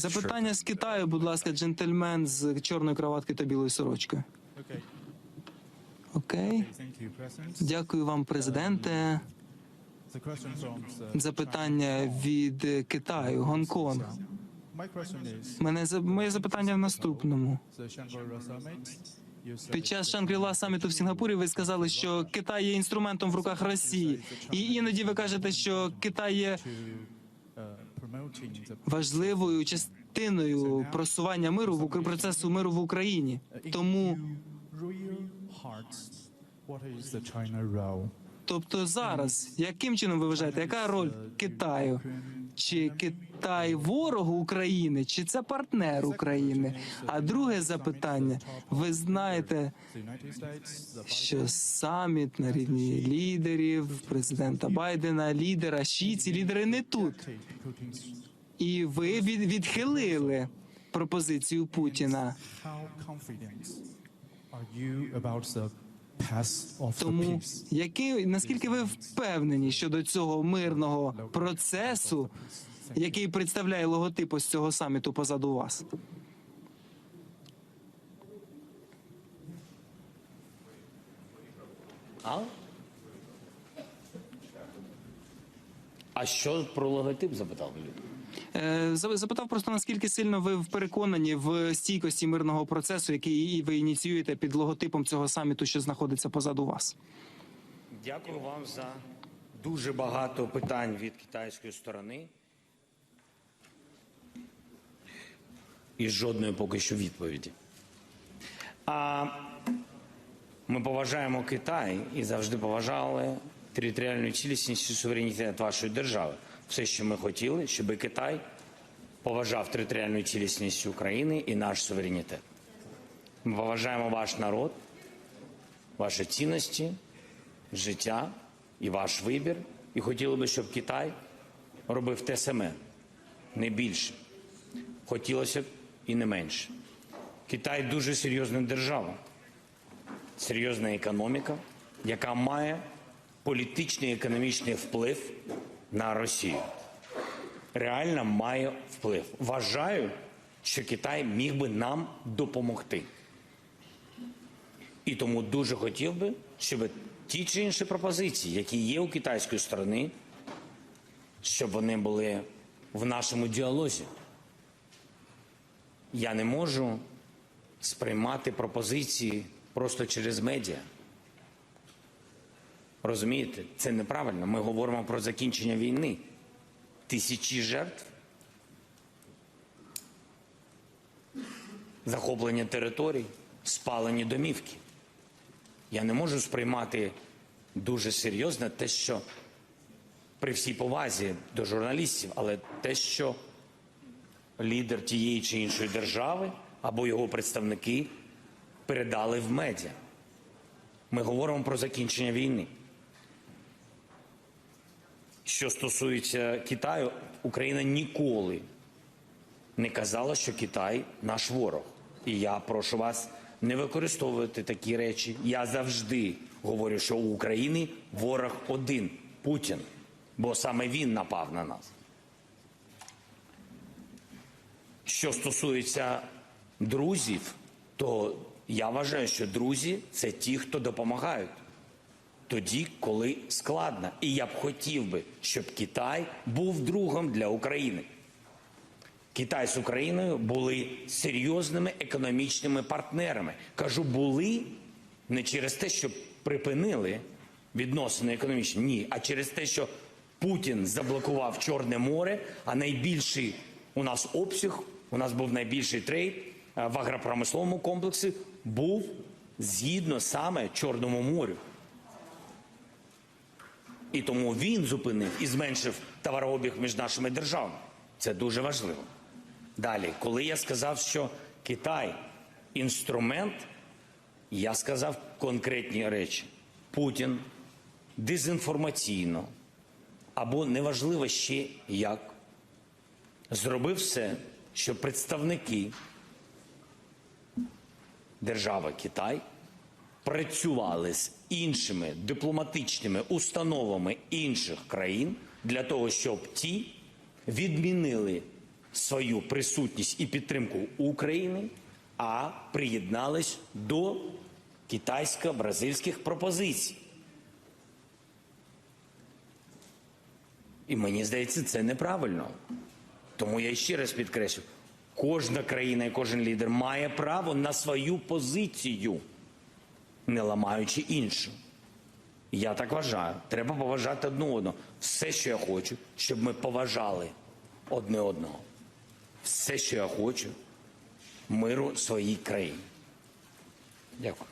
Запитання з Китаю, будь ласка, джентльмен з чорної кроватки та білою сорочкою. Okay. Окей. Дякую вам, президенте. The Запитання від Китаю, Гонконг. Мене за- моє запитання в наступному. Під час Шангріла саміту в Сінгапурі ви сказали, що Китай є інструментом в руках Росії, і іноді ви кажете, що Китай є важливою частиною просування миру в процесу миру в Україні. Тому, тобто, зараз яким чином ви вважаєте, яка роль Китаю? Чи Китай ворог України, чи це партнер України? А друге запитання: ви знаєте, що саміт на рівні лідерів, президента Байдена, лідера Ші, ці лідери не тут. І ви від, відхилили пропозицію Путіна. Тому який наскільки ви впевнені щодо цього мирного процесу, який представляє логотип ось цього саміту позаду вас? А? А що про логотип запитав Запитав просто наскільки сильно ви переконані в стійкості мирного процесу, який ви ініціюєте під логотипом цього саміту, що знаходиться позаду вас. Дякую вам за дуже багато питань від китайської сторони. І жодної поки що відповіді. А ми поважаємо Китай і завжди поважали територіальну цілісність і суверенітет вашої держави. Все, що ми хотіли, щоб Китай поважав територіальну цілісність України і наш суверенітет. Ми поважаємо ваш народ, ваші цінності, життя і ваш вибір. І хотіли би, щоб Китай робив те саме, не більше. Хотілося б і не менше. Китай дуже серйозна держава, серйозна економіка, яка має політичний і економічний вплив на Росію. Реально має вплив. Вважаю, що Китай міг би нам допомогти. І тому дуже хотів би, щоб ті чи інші пропозиції, які є у китайської сторони, щоб вони були в нашому діалозі. Я не можу сприймати пропозиції просто через медіа. Розумієте, це неправильно. Ми говоримо про закінчення війни. Тисячі жертв, захоплення територій, спалені домівки. Я не можу сприймати дуже серйозно те, що при всій повазі до журналістів, але те, що лідер тієї чи іншої держави або його представники передали в медіа. Ми говоримо про закінчення війни. Що стосується Китаю, Україна ніколи не казала, що Китай наш ворог. І я прошу вас не використовувати такі речі. Я завжди говорю, що у України ворог один Путін, бо саме він напав на нас. Що стосується друзів, то я вважаю, що друзі це ті, хто допомагають тоді, коли складно. І я б хотів би, щоб Китай був другом для України. Китай з Україною були серйозними економічними партнерами. Кажу, були не через те, що припинили відносини економічні, ні, а через те, що Путін заблокував Чорне море, а найбільший у нас обсяг, у нас був найбільший трейд е, в агропромисловому комплексі, був згідно саме Чорному морю. І тому він зупинив і зменшив товарообіг між нашими державами. Це дуже важливо. Далі, коли я сказав, що Китай інструмент, я сказав конкретні речі. Путін дезінформаційно або неважливо ще як зробив все, щоб представники держави Китай працювали з іншими дипломатичними установами інших країн для того, щоб ті відмінили свою присутність і підтримку України, а приєднались до китайсько-бразильських пропозицій. І мені здається, це неправильно. Тому я ще раз підкреслю: кожна країна і кожен лідер має право на свою позицію, не ламаючи іншу. Я так вважаю. Треба поважати одну одного. Все, що я хочу, щоб ми поважали одне одного. Все, що я хочу, миру своїй країні. Дякую.